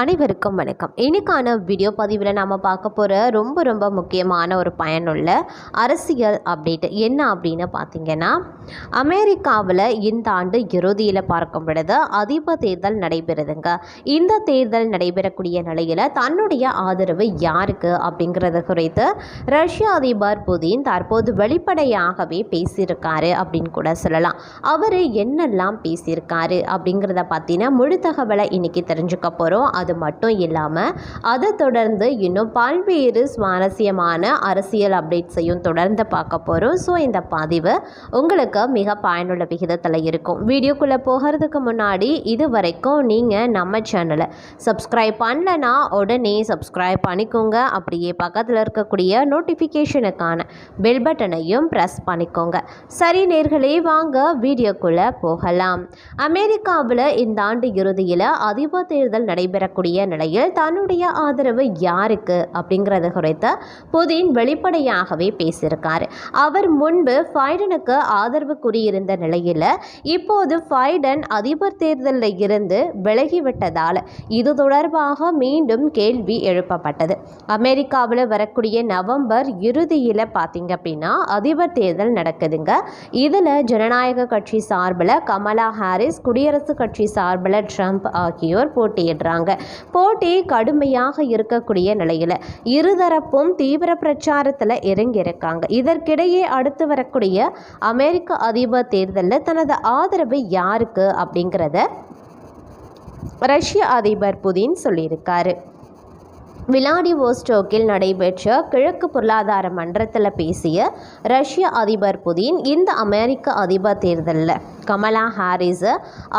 அனைவருக்கும் வணக்கம். இன்றைக்கான வீடியோ பதிவில் நாம் பார்க்க போகிற ரொம்ப ரொம்ப முக்கியமான ஒரு பயனுள்ள அரசியல் அப்டேட் என்ன அப்படின்னு பார்த்தீங்கன்னா அமெரிக்காவில் இந்த ஆண்டு இறுதியில் பார்க்கும் பொழுது அதிபர் தேர்தல் நடைபெறுதுங்க. இந்த தேர்தல் நடைபெறக்கூடிய நிலையில் தன்னுடைய ஆதரவு யாருக்கு அப்படிங்கிறது குறித்து ரஷ்ய அதிபர் புதின் தற்போது வெளிப்படையாகவே பேசியிருக்காரு அப்படின்னு கூட சொல்லலாம். அவர் என்னெல்லாம் பேசியிருக்காரு அப்படிங்கிறத பற்றின முழு தகவலை இன்னைக்கு தெரிஞ்சுக்க போகிறோம் அது மட்டும் இல்லாமல் அதை தொடர்ந்து இன்னும் பல்வேறு சுவாரஸ்யமான அரசியல் அப்டேட்ஸையும் தொடர்ந்து பார்க்க போகிறோம் ஸோ இந்த பதிவு உங்களுக்கு மிக பயனுள்ள விகிதத்தில் இருக்கும். வீடியோக்குள்ளே போகிறதுக்கு முன்னாடி இது வரைக்கும் நீங்கள் நம்ம சேனலை சப்ஸ்கிரைப் பண்ணலனா உடனே சப்ஸ்கிரைப் பண்ணிக்கோங்க. அப்படியே பக்கத்தில் இருக்கக்கூடிய நோட்டிஃபிகேஷனுக்கான பெல் பட்டனையும் ப்ரெஸ் பண்ணிக்கோங்க. சரி நேர்களே வாங்க வீடியோக்குள்ளே போகலாம். அமெரிக்காவில் இந்த ஆண்டு இறுதியில் அதிபர் தேர்தல் நடைபெற வரக்கூடிய நிலையில் தன்னுடைய ஆதரவு யாருக்கு அப்படிங்கிறது குறித்து புதின் வெளிப்படையாகவே பேசியிருக்கார். அவர் முன்பு ஃபைடனுக்கு ஆதரவு கூறியிருந்த நிலையில் இப்போது ஃபைடன் அதிபர் தேர்தலில் இருந்து விலகிவிட்டதால் இது தொடர்பாக மீண்டும் கேள்வி எழுப்பப்பட்டது. அமெரிக்காவில் வரக்கூடிய நவம்பர் இறுதியில் பார்த்தீங்க அப்படின்னா அதிபர் தேர்தல் நடக்குதுங்க. இதில் ஜனநாயக கட்சி சார்பில் கமலா ஹாரிஸ் குடியரசுக் கட்சி சார்பில் ட்ரம்ப் ஆகியோர் போட்டியிடுறாங்க. போட்டி கடுமையாக இருக்கக்கூடிய நிலையில் இருதரப்பும் தீவிர பிரச்சாரத்தில் இறங்கியிருக்காங்க. இதற்கிடையே அடுத்து வரக்கூடிய அமெரிக்க அதிபர் தேர்தலில் தனது ஆதரவு யாருக்கு அப்படிங்கிறத ரஷ்ய அதிபர் புதின் சொல்லியிருக்காரு. விளாடிவோஸ்டோக்கில் நடைபெற்ற கிழக்கு பொருளாதார மன்றத்தில் பேசிய ரஷ்ய அதிபர் புதின் இந்த அமெரிக்க அதிபர் தேர்தலில் கமலா ஹாரிஸை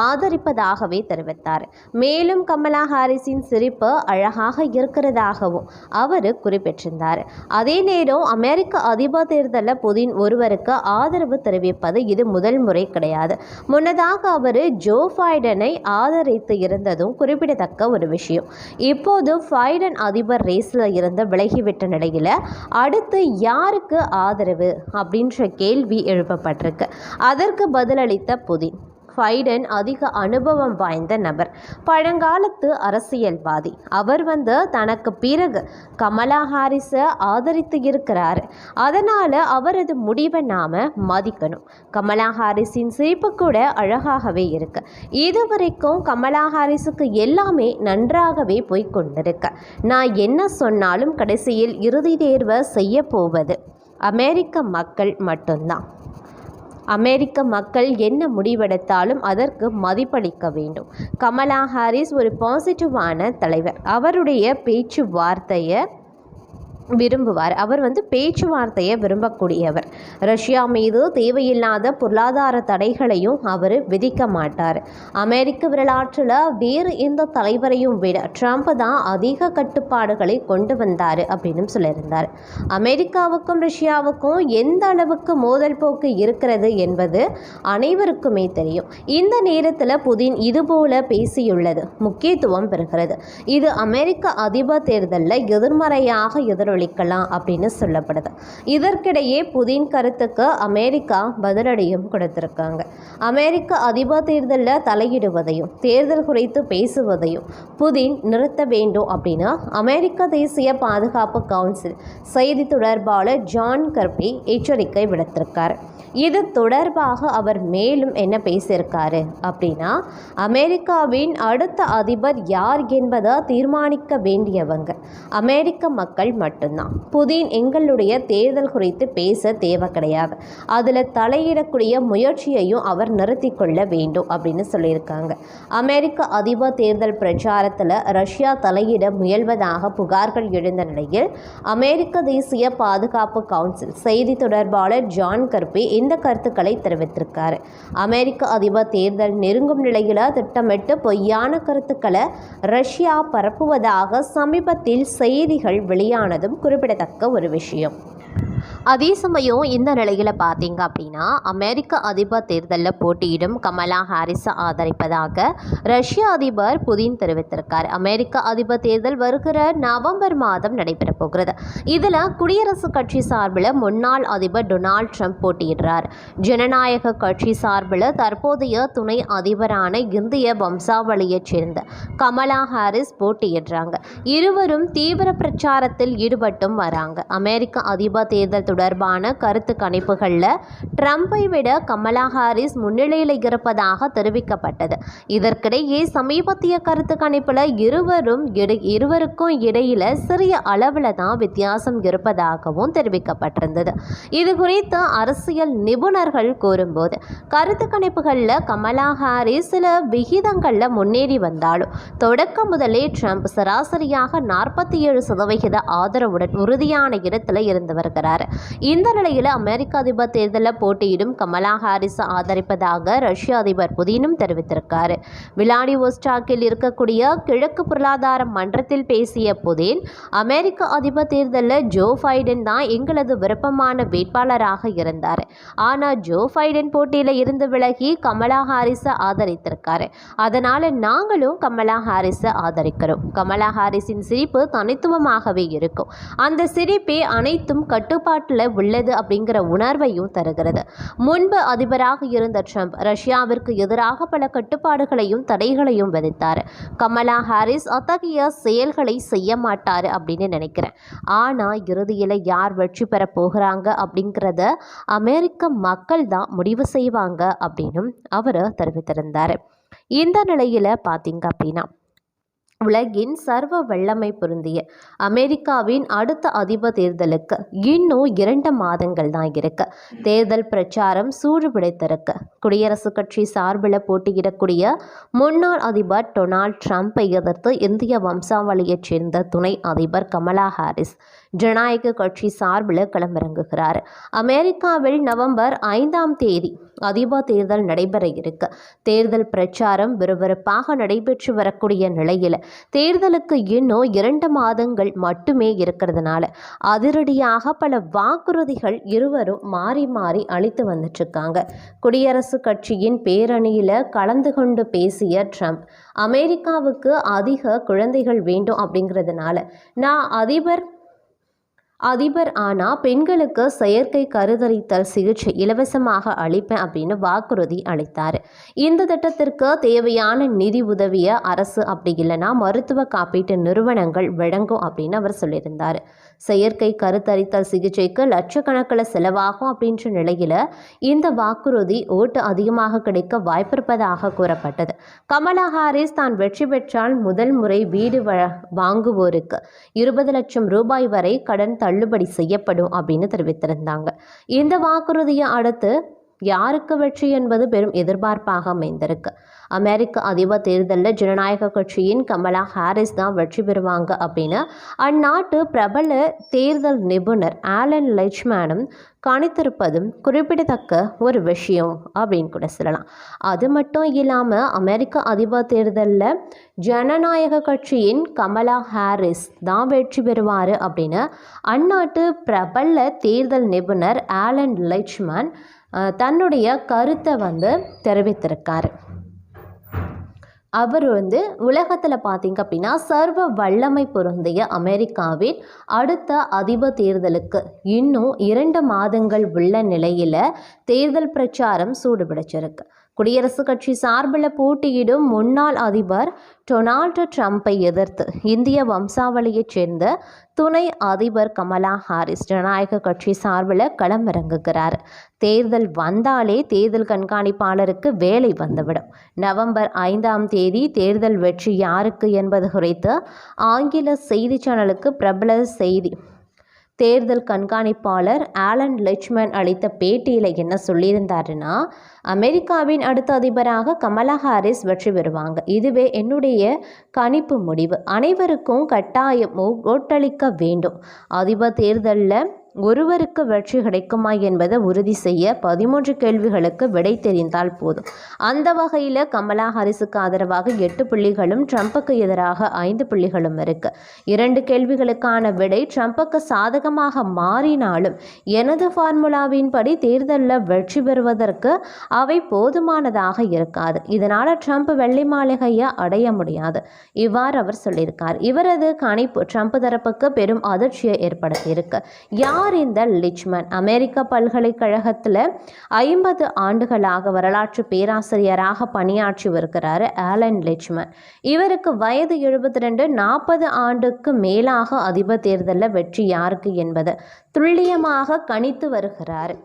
ஆதரிப்பதாகவே தெரிவித்தார். மேலும் கமலா ஹாரிஸின் சிரிப்பு அழகாக இருக்கிறதாகவும் அவர் குறிப்பிட்டிருந்தார். அதே நேரம் அமெரிக்க அதிபர் தேர்தலில் புதின் ஒருவருக்கு ஆதரவு தெரிவிப்பது இது முதல் முறை கிடையாது. முன்னதாக அவர் ஜோ ஃபைடனை ஆதரித்து இருந்ததும் குறிப்பிடத்தக்க ஒரு விஷயம். இப்போது ஃபைடன் அதிபர் ரேஸில் இருந்து விலகிவிட்ட நிலையில் அடுத்து யாருக்கு ஆதரவு அப்படின்ற கேள்வி எழுப்பப்பட்டிருக்கு. அதற்கு பதிலளித்த புதின் ஃபைடன் அதிக அனுபவம் வாய்ந்த நபர். பழங்காலத்து அரசியல்வாதி. அவர் வந்து தனக்கு பிறகு கமலா ஹாரிஸை ஆதரித்து இருக்கிறார். அதனால் அவரது முடிவை நாம் மதிக்கணும். கமலா ஹாரிஸின் சிரிப்பு கூட அழகாகவே இருக்கு. இதுவரைக்கும் கமலா ஹாரிஸுக்கு எல்லாமே நன்றாகவே போய் கொண்டிருக்கு. நான் என்ன சொன்னாலும் கடைசியில் இறுதி தேர்வை செய்ய போவது அமெரிக்க மக்கள் மட்டும்தான். அமெரிக்க மக்கள் என்ன முடிவெடுத்தாலும் அதற்கு மதிப்பளிக்க வேண்டும். கமலா ஹாரிஸ் ஒரு பாசிட்டிவான தலைவர். அவருடைய பேச்சுவார்த்தையை விரும்புவார். அவர் வந்து பேச்சுவார்த்தையை விரும்பக்கூடியவர். ரஷ்யா மீது தேவையில்லாத பொருளாதார தடைகளையும் அவர் விதிக்க மாட்டார். அமெரிக்க வரலாற்றில் வேறு எந்த தலைவரையும் விட ட்ரம்ப் தான் அதிக கட்டுப்பாடுகளை கொண்டு வந்தார் அப்படின்னு சொல்லியிருந்தார். அமெரிக்காவுக்கும் ரஷ்யாவுக்கும் எந்த அளவுக்கு மோதல் போக்கு இருக்கிறது என்பது அனைவருக்குமே தெரியும். இந்த நேரத்தில் புதின் இதுபோல பேசியுள்ளது முக்கியத்துவம் பெறுகிறது. இது அமெரிக்க அதிபர் தேர்தலில் எதிர்மறையாக எதிரொலிக்கலாம் அப்படின்னு சொல்லப்படுது. இதற்கிடையே புதின் கருத்து கருத்துக்கு அமெரிக்கா பதிலடியும் கொடுத்திருக்காங்க. அமெரிக்க அதிபர் தேர்தலில் தலையிடுவதையும் தேர்தல் குறித்து பேசுவதையும் புதின் நிறுத்த வேண்டும் அப்படின்னு அமெரிக்க தேசிய பாதுகாப்பு கவுன்சில் செய்தி தொடர்பாளர் ஜான் கர்பி எச்சரிக்கை விடுத்திருக்கார். இது தொடர்பாக அவர் மேலும் என்ன பேசியிருக்காரு அப்படின்னா அமெரிக்காவின் அடுத்த அதிபர் யார் என்பதை தீர்மானிக்க வேண்டியவங்க அமெரிக்க மக்கள் மட்டும்தான். புதின் எங்களுடைய தேர்தல் குறித்து பேச தேவை கிடையாது. அதில் தலையிடக்கூடிய முயற்சியையும் அவர் நிறுத்தி கொள்ள வேண்டும் அப்படின்னு சொல்லியிருக்காங்க. அமெரிக்க அதிபர் தேர்தல் பிரச்சாரத்தில் ரஷ்யா தலையிட முயல்வதாக புகார்கள் எழுந்த நிலையில் அமெரிக்க தேசிய பாதுகாப்பு கவுன்சில் செய்தி தொடர்பாளர் ஜான் கர்பி இந்த கருத்துக்களை தெரிவித்திருக்காரு. அமெரிக்க அதிபர் தேர்தல் நெருங்கும் நிலையில் திட்டமிட்டு பொய்யான கருத்துக்களை ரஷ்யா பரப்புவதாக சமீபத்தில் செய்திகள் வெளியானதும் குறிப்பிடத்தக்க ஒரு விஷயம். அதே சமயம் இந்த நிலையில் பார்த்தீங்க அப்படின்னா அமெரிக்க அதிபர் தேர்தலில் போட்டியிடும் கமலா ஹாரிஸை ஆதரிப்பதாக ரஷ்ய அதிபர் புதின் தெரிவித்திருக்கார். அமெரிக்க அதிபர் தேர்தல் வருகிற நவம்பர் மாதம் நடைபெறப் போகிறது. இதில் குடியரசுக் கட்சி சார்பில் முன்னாள் அதிபர் டொனால்ட் ட்ரம்ப் போட்டியிடுறார். ஜனநாயக கட்சி சார்பில் தற்போதைய துணை அதிபரான இந்திய வம்சாவளியைச் சேர்ந்த கமலா ஹாரிஸ் போட்டியிடுறாங்க. இருவரும் தீவிர பிரச்சாரத்தில் ஈடுபட்டும் வராங்க. அமெரிக்க அதிபர் தேர்தல் தொடர்பான கருத்து கணிப்புகளில் ட்ரம்பை விட கமலா ஹாரிஸ் முன்னிலையில் இருப்பதாக தெரிவிக்கப்பட்டது. இதற்கிடையே சமீபத்திய கருத்து கணிப்பில் இருவரும் இருவருக்கும் இடையில சிறிய அளவில் தான் வித்தியாசம் இருப்பதாகவும் தெரிவிக்கப்பட்டிருந்தது. இது குறித்து அரசியல் நிபுணர்கள் கூறும்போது கருத்து கணிப்புகளில் கமலா ஹாரிஸ் சில விகிதங்களில் முன்னேறி வந்தாலும் தொடக்கம் முதலே ட்ரம்ப் சராசரியாக நாற்பத்தி ஏழு சதவிகித ஆதரவுடன் உறுதியான இடத்துல இருந்து வருகிறார். இந்த நிலையில் அமெரிக்க அதிபர் தேர்தலில் போட்டியிடும் கமலா ஹாரிஸ் ஆதரிப்பதாக ரஷ்ய அதிபர் புதினும் தெரிவித்திருக்காரு. விளாடிவோஸ்டாக்கில் இருக்கக்கூடிய கிழக்கு பொருளாதார மன்றத்தில் பேசிய புதின் அமெரிக்க அதிபர் தேர்தலில் ஜோ பைடன் தான் எங்களது விருப்பமான வேட்பாளராக இருந்தார். ஆனால் ஜோ பைடன் போட்டியில் இருந்து விலகி கமலா ஹாரிஸை ஆதரித்திருக்காரு. அதனால் நாங்களும் கமலா ஹாரிஸை ஆதரிக்கிறோம். கமலா ஹாரிஸின் சிரிப்பு தனித்துவமாகவே இருக்கும். அந்த சிரிப்பே அனைத்தும் கட்டுப்பாட்டில் உள்ளது அப்படிங்கிற உணர்வையும் தருகிறது. முன்பு அதிபராக இருந்த ட்ரம்ப் ரஷ்யாவிற்கு எதிராக பல கட்டுப்பாடுகளையும் தடைகளையும் விதித்தார். கமலா ஹாரிஸ் அத்தகைய செயல்களை செய்ய மாட்டார் அப்படின்னு நினைக்கிறேன். ஆனால் இறுதியில் யார் வெற்றி பெற போகிறாங்க அப்படிங்கிறத அமெரிக்க மக்கள் தான் முடிவு செய்வாங்க அப்படின்னும் அவர் தெரிவித்திருந்தார். இந்த நிலையில் பார்த்தீங்க அப்படின்னா உலகின் சர்வ வல்லமை பொருந்திய அமெரிக்காவின் அடுத்த அதிபர் தேர்தலுக்கு இன்னும் இரண்டு மாதங்கள் தான் இருக்கு. தேர்தல் பிரச்சாரம் சூடு பிடித்திருக்கு குடியரசுக் கட்சி சார்பில் போட்டியிடக்கூடிய முன்னாள் அதிபர் டொனால்ட் ட்ரம்ப்பை எதிர்த்து இந்திய வம்சாவளியைச் சேர்ந்த துணை அதிபர் கமலா ஹாரிஸ் ஜனநாயக கட்சி சார்பில் களமிறங்குகிறார். அமெரிக்காவில் நவம்பர் ஐந்தாம் தேதி அதிபர் தேர்தல் நடைபெற இருக்கு. தேர்தல் பிரச்சாரம் விறுவிறுப்பாக நடைபெற்று வரக்கூடிய நிலையில் தேர்தலுக்கு இன்னும் இரண்டு மாதங்கள் மட்டுமே இருக்கிறதுனால அதிரடியாக பல வாக்குறுதிகள் இருவரும் மாறி மாறி அளித்து வந்துட்டுருக்காங்க. குடியரசுக் கட்சியின் பேரணியில் கலந்து கொண்டு பேசிய ட்ரம்ப் அமெரிக்காவுக்கு அதிக குழந்தைகள் வேண்டும் அப்படிங்கிறதுனால நான் அதிபர் அதிபர் ஆனால் பெண்களுக்கு செயற்கை கருதறித்தல் சிகிச்சை இலவசமாக அளிப்பேன் அப்படின்னு வாக்குறுதி அளித்தார். இந்த திட்டத்திற்கு தேவையான நிதி உதவிய அரசு அப்படி இல்லைன்னா மருத்துவ காப்பீட்டு நிறுவனங்கள் வழங்கும் அப்படின்னு அவர் சொல்லியிருந்தார். செயற்கை கருத்தரித்தல் சிகிச்சைக்கு லட்சக்கணக்கில் செலவாகும் அப்படின்ற நிலையில் இந்த வாக்குறுதி ஓட்டு அதிகமாக கிடைக்க வாய்ப்பிருப்பதாக கூறப்பட்டது. கமலா ஹாரிஸ் தான் வெற்றி பெற்றால் முதல் முறை வீடு வாங்குவோருக்கு இருபது லட்சம் ரூபாய் வரை கடன் தள்ளுபடி செய்யப்படும் அப்படின்னு தெரிவித்திருந்தாங்க. இந்த வாக்குறுதியை அடுத்து யாருக்கு வெற்றி என்பது பெரும் எதிர்பார்ப்பாக அமைந்திருக்கு. அமெரிக்க அதிபர் தேர்தலில் ஜனநாயக கட்சியின் கமலா ஹாரிஸ் தான் வெற்றி பெறுவாங்க அப்படின்னு அந்நாட்டு பிரபல தேர்தல் நிபுணர் ஆலன் லெச்மேனும் கணித்திருப்பதும் குறிப்பிடத்தக்க ஒரு விஷயம் அப்படின்னு கூட சொல்லலாம். அது மட்டும் இல்லாமல் அமெரிக்க அதிபர் தேர்தலில் ஜனநாயக கட்சியின் கமலா ஹாரிஸ் தான் வெற்றி பெறுவார் அப்படின்னு அந்நாட்டு பிரபல தேர்தல் நிபுணர் ஆலன் லெச்மேன் தன்னுடைய கருத்தை வந்து தெரிவித்திருக்காரு. அவர் வந்து உலகத்தில் பார்த்தீங்க அப்படின்னா சர்வ வல்லமை பொருந்திய அமெரிக்காவின் அடுத்த அதிபர் தேர்தலுக்கு இன்னும் இரண்டு மாதங்கள் உள்ள நிலையில் தேர்தல் பிரச்சாரம் சூடுபிடிச்சிருக்கு. குடியரசுக் கட்சி சார்பில் போட்டியிடும் முன்னாள் அதிபர் டொனால்டு ட்ரம்ப்பை எதிர்த்து இந்திய வம்சாவளியைச் சேர்ந்த துணை அதிபர் கமலா ஹாரிஸ் ஜனநாயக கட்சி சார்பில் களமிறங்குகிறார். தேர்தல் வந்தாலே தேர்தல் கண்காணிப்பாளருக்கு வேலை வந்துவிடும். நவம்பர் ஐந்தாம் தேதி தேர்தல் வெற்றி யாருக்கு என்பது குறித்து ஆங்கில செய்தி சேனலுக்கு பிரபல செய்தி தேர்தல் கண்காணிப்பாளர் ஆலன் லெச்மேன் அளித்த பேட்டியில் என்ன சொல்லியிருந்தாருன்னா அமெரிக்காவின் அடுத்த அதிபராக கமலா ஹாரிஸ் வெற்றி பெறுவாங்க. இதுவே என்னுடைய கணிப்பு முடிவு. அனைவருக்கும் கட்டாயம் ஓட்டளிக்க வேண்டும். அதிபர் தேர்தலில் ஒருவருக்கு வெற்றி கிடைக்குமா என்பதை உறுதி செய்ய பதிமூன்று கேள்விகளுக்கு விடை தெரிந்தால் போதும். அந்த வகையில் கமலா ஹாரிஸுக்கு ஆதரவாக எட்டு புள்ளிகளும் ட்ரம்புக்கு எதிராக ஐந்து புள்ளிகளும் இருக்கு. இரண்டு கேள்விகளுக்கான விடை ட்ரம்புக்கு சாதகமாக மாறினாலும் எனது ஃபார்முலாவின்படி தேர்தலில் வெற்றி பெறுவதற்கு அவை போதுமானதாக இருக்காது. இதனால் ட்ரம்ப் வெள்ளை மாளிகையை அடைய முடியாது. இவ்வாறு அவர் சொல்லியிருக்கார். இவரது கணிப்பு ட்ரம்ப் தரப்புக்கு பெரும் அதிர்ச்சியை ஏற்படுத்தியிருக்கு. யார் இந்த லிச்மன்? அமெரிக்க பல்கலைக்கழகத்தில் ஐம்பது ஆண்டுகளாக வரலாற்று பேராசிரியராக பணியாற்றி வருகிறார் ஆலன் லிச்மன். இவருக்கு வயது எழுபத்தி ரெண்டு நாற்பது ஆண்டுக்கு மேலாக அதிபர் தேர்தலில் வெற்றி யாருக்கு என்பது துல்லியமாக கணித்து வருகிறார்.